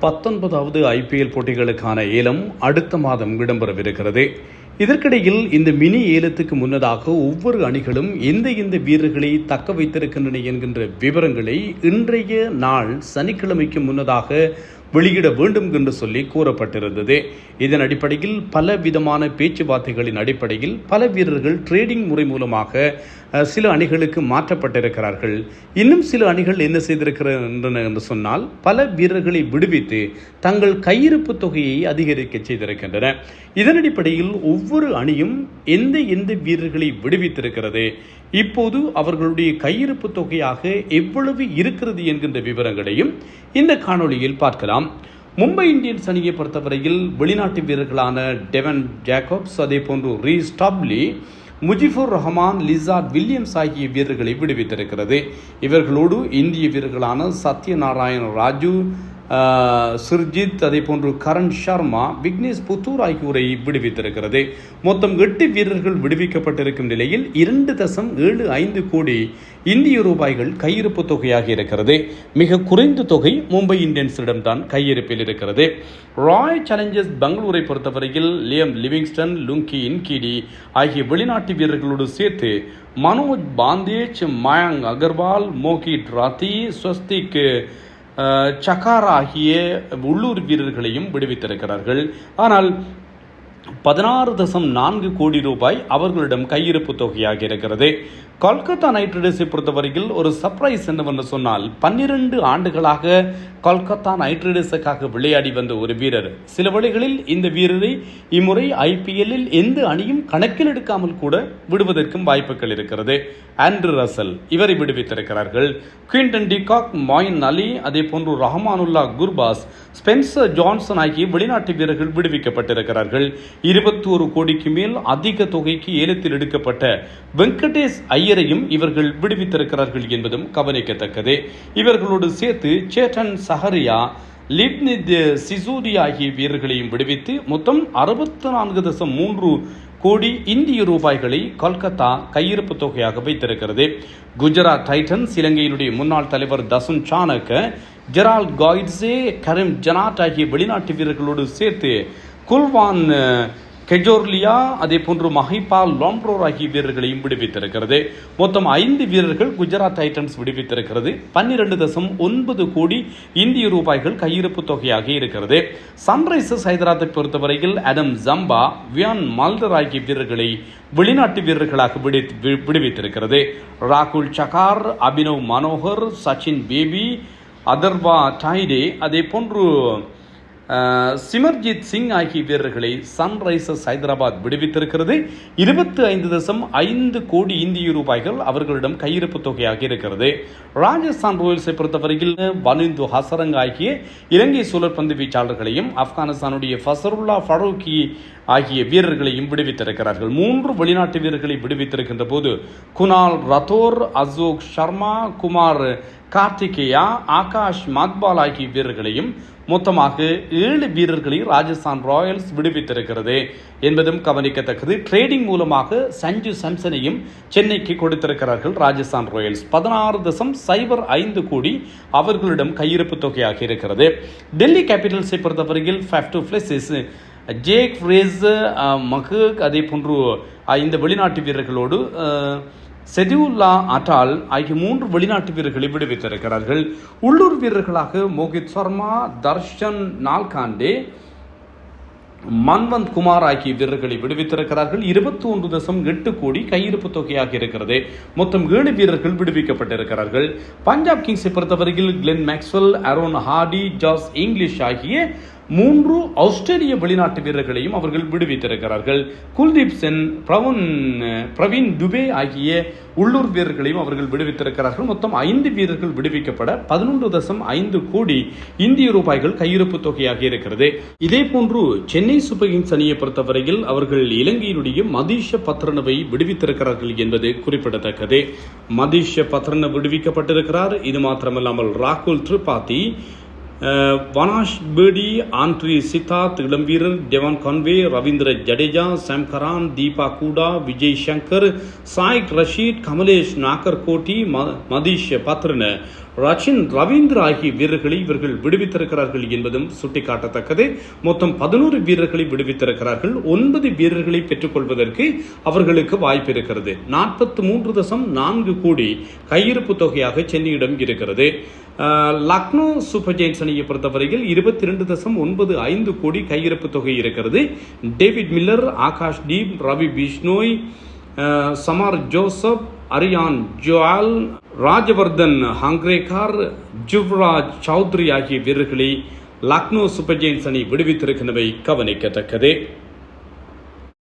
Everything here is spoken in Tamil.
பத்தொன்பதாவது ஐபிஎல் போட்டிகளுக்கான ஏலம் அடுத்த மாதம் இடம்பெறவிருக்கிறது. இதற்கிடையில் இந்த மினி ஏலத்துக்கு முன்னதாக ஒவ்வொரு அணிகளும் எந்த எந்த வீரர்களை தக்க வைத்திருக்கின்றன என்கின்ற விவரங்களை இன்றைய நாள் சனிக்கிழமைக்கு முன்னதாக வெளியிட வேண்டும் என்று சொல்லி கூறப்பட்டிருந்தது. இதன் அடிப்படையில் பல விதமான பேச்சுவார்த்தைகளின் அடிப்படையில் பல வீரர்கள் ட்ரேடிங் முறை மூலமாக சில அணிகளுக்கு மாற்றப்பட்டிருக்கிறார்கள். இன்னும் சில அணிகள் என்ன செய்திருக்கின்றன என்று சொன்னால் பல வீரர்களை விடுவித்து தங்கள் கையிருப்பு தொகையை அதிகரிக்க செய்திருக்கின்றன. இதன் அடிப்படையில் ஒவ்வொரு அணியும் எந்த எந்த வீரர்களை விடுவித்திருக்கிறது? இப்போது அவர்களுடைய கையிருப்பு தொகையாக எவ்வளவு இருக்கிறது என்கின்ற விவரங்களையும் இந்த காணொளியில் பார்க்கலாம். மும்பை இந்தியன்ஸ் அணியை பொறுத்தவரையில் வெளிநாட்டு வீரர்களான டெவன் ஜேக்கப்ஸ் அதே போன்று Reece Topley Mujibur Rahman Lizaad Williams ஆகிய வீரர்களை விடுவித்திருக்கிறது. இவர்களோடு இந்திய வீரர்களான சத்யநாராயண ராஜு சுர்ஜித் அதே போன்று கரண் சர்மா விக்னேஷ் புத்தூர் ஆகியோரை விடுவித்திருக்கிறது. மொத்தம் எட்டு வீரர்கள் விடுவிக்கப்பட்டிருக்கும் நிலையில் இரண்டு தசம் ஏழு ஐந்து கோடி இந்திய ரூபாய்கள் கையிருப்பு தொகையாக இருக்கிறது. மிக குறைந்த தொகை மும்பை இந்தியன்ஸிடம் தான் கையிருப்பில் இருக்கிறது. ராய் சேலஞ்சர்ஸ் பெங்களூரை பொறுத்தவரையில் லியம் லிவிங்ஸ்டன் லுங்கி இன்கிடி ஆகிய வெளிநாட்டு வீரர்களோடு சேர்த்து மனோஜ் பாந்தேஜ் மயங் அகர்வால் மோகித் ராத்தி ஸ்வஸ்திக் சகார் ஆகிய உள்ளூர் வீரர்களையும் விடுவித்திருக்கிறார்கள். ஆனால் பதினாறு தசம் நான்கு கோடி ரூபாய் அவர்களிடம் கையிருப்பு தொகையாக இருக்கிறது. கொல்கத்தா நைட் ரைடர்ஸை பொறுத்தவரையில் ஒரு சர்ப்ரைஸ் என்னவென்று சொன்னால் பன்னிரண்டு ஆண்டுகளாக கொல்கத்தா நைட் ரைடர்ஸுக்காக விளையாடி வந்த ஒரு வீரர். சில வழிகளில் இந்த வீரரை இம்முறை ஐபிஎல்லில் எந்த அணியும் கணக்கில் எடுக்காமல் கூட விடுவதற்கும் வாய்ப்புகள் இருக்கிறது. ஆண்ட்ரு ரசல் இவரை விடுவித்திருக்கிறார்கள். குயின்டன் டிகாக் மாயின் அலி அதே போன்று ரஹமானுல்லா குர்பாஸ் ஸ்பென்சர் ஜான்சன் ஆகிய வெளிநாட்டு வீரர்கள் விடுவிக்கப்பட்டிருக்கிறார்கள். இருபத்தோரு கோடிக்கு மேல் அதிக தொகைக்கு ஏலத்தில் எடுக்கப்பட்ட வெங்கடேஷ் ஐயரையும் இவர்கள் விடுவித்திருக்கிறார்கள் என்பதும் கவனிக்கத்தக்கது. இவர்களோடு சேர்த்து சேட்டன் சஹரியா லிப்னித் சிசூரி ஆகிய வீரர்களையும் விடுவித்து மொத்தம் அறுபத்தி நான்கு தசம் மூன்று கோடி இந்திய ரூபாய்களை கொல்கத்தா கையிருப்பு தொகையாக வைத்திருக்கிறது. குஜராத் டைட்டன்ஸ் இலங்கையினுடைய முன்னாள் தலைவர் தசுன் சாணக்க ஜெரால் காய்ட்ஸே கரிம் ஜனாட் ஆகிய வெளிநாட்டு வீரர்களோடு சேர்த்து குல்வான் கெஜோர்லியா அதே போன்று மஹிபால் லோம்ப்ரோர் ஆகிய வீரர்களையும் விடுவித்திருக்கிறது. மொத்தம் ஐந்து வீரர்கள் குஜராத் டைட்டன்ஸ் விடுவித்திருக்கிறது. பன்னிரண்டு தசம் ஒன்பது கோடி இந்திய ரூபாய்கள் கையிருப்பு தொகையாக இருக்கிறது. சன்ரைசர்ஸ் ஹைதராபாத்தை பொறுத்தவரையில் அடம் ஜம்பா வியான் மால்டர் ஆகிய வீரர்களை வெளிநாட்டு வீரர்களாக விடு- வி- விடுவித்திருக்கிறது. ராகுல் சகார் அபினவ் மனோகர் சச்சின் பேபி அதர்வா டாய்டே அதே போன்று சிமர்ஜித் சிங் ஆகிய வீரர்களை சன்ரைசர்ஸ் ஹைதராபாத் விடுவித்திருக்கிறது. இருபத்தி ஐந்து தசம் ஐந்து கோடி இந்திய ரூபாய்கள் அவர்களிடம் கையிருப்பு தொகையாக இருக்கிறது. ராஜஸ்தான் ராயல்ஸை பொறுத்தவரையில் வனிந்து ஹசரங் ஆகிய இலங்கை சுழற்பந்து வீச்சாளர்களையும் ஆப்கானிஸ்தானுடைய ஃபசருல்லா ஃபரூக்கி ஆகிய வீரர்களையும் விடுவித்திருக்கிறார்கள். மூன்று வெளிநாட்டு வீரர்களை விடுவித்திருக்கின்ற போது குனால் ரத்தோர் அசோக் சர்மா குமார் கார்த்திகேயா ஆகாஷ் மத்பால் ஆகிய வீரர்களையும் மொத்தமாக ஏழு வீரர்களையும் ராஜஸ்தான் ராயல்ஸ் விடுவித்திருக்கிறது என்பதும் கவனிக்கத்தக்கது. ட்ரேடிங் மூலமாக சஞ்சு சாம்சனையும் சென்னைக்கு கொடுத்திருக்கிறார்கள் ராஜஸ்தான் ராயல்ஸ். பதினாறு தசம் சைபர் ஐந்து கோடி அவர்களிடம் கையிருப்பு தொகையாக இருக்கிறது. டெல்லி கேபிட்டல்ஸை பொறுத்தவரையில் Faf du Jake Fraser McGurk அதே போன்று uh, இந்த வெளிநாட்டு வீரர்களோடு uh, அஹ், செதியுல்லா அட்டால் ஆகிய மூன்று வெளிநாட்டு வீரர்களை விடுவித்திருக்கிறார்கள். உள்ளூர் வீரர்களாக மோகித் சர்மா தர்ஷன் நால்காண்டே மன்வந்த் குமார் ஆகிய வீரர்களை விடுவித்திருக்கிறார்கள். இருபத்தி ஒன்று தசம் எட்டு கோடி கையிருப்பு தொகையாக இருக்கிறது. மொத்தம் ஏழு வீரர்கள் விடுவிக்கப்பட்டிருக்கிறார்கள். பஞ்சாப் கிங்ஸை பொறுத்தவரையில் Glenn Maxwell Aaron Hardie Josh Inglis ஆகிய மூன்று ஆஸ்திரேலிய வெளிநாட்டு வீரர்களையும் அவர்கள் விடுவித்திருக்கிறார்கள். குல்தீப் சென் பிரவன் பிரவீன் துபே ஆகிய உள்ளூர் வீரர்களையும் அவர்கள் விடுவித்திருக்கிறார்கள். மொத்தம் ஐந்து வீரர்கள் விடுவிக்கப்பட பதினொன்று தசம் ஐந்து கோடி இந்திய ரூபாய்கள் கையிருப்பு தொகையாக இருக்கிறது. இதே போன்று சென்னை சூப்பர் கிங்ஸ் அணியை பொறுத்தவரையில் அவர்கள் இலங்கையினுடைய மதீஷ பத்ரனவை விடுவித்திருக்கிறார்கள் என்பது குறிப்பிடத்தக்கது. மதீஷ பத்ரன விடுவிக்கப்பட்டிருக்கிறார். இது மாத்திரமல்லாமல் ராகுல் Tripathi Vansh Bedi Andre Siddharth இளம்வீரர் Devon Conway Ravindra Jadeja Sam Curran Deepak Hooda Vijay Shankar சாயிக் Rashid Kamlesh Nagarkoti ம- மதீஷ் பத்ரன. ரச்சின் ரவீந்திர ஆகிய வீரர்களை இவர்கள் விடுவித்திருக்கிறார்கள் என்பதும் சுட்டிக்காட்டத்தக்கது. மொத்தம் பதினோரு வீரர்களை விடுவித்திருக்கிறார்கள். ஒன்பது வீரர்களை பெற்றுக்கொள்வதற்கு அவர்களுக்கு வாய்ப்பு இருக்கிறது. நாற்பத்தி மூன்று தசம் நான்கு கோடி கையிருப்பு தொகையாக சென்னையிடம் இருக்கிறது. லக்னோ சூப்பர் ஜெயின்ஸ் அணியை பொறுத்தவரையில் இருபத்தி ரெண்டு தசம் ஒன்பது ஐந்து கோடி கையிருப்பு தொகை இருக்கிறது. David Miller Akash Deep Ravi Bishnoi Shamar Joseph Aryan Juyal Rajvardhan Hangargekar Yuvraj Chaudhary ஆகிய வீரர்களை லக்னோ சூப்பர் ஜெயின்ஸ் அணி விடுவித்திருக்கின்றவை கவனிக்கத்தக்கது.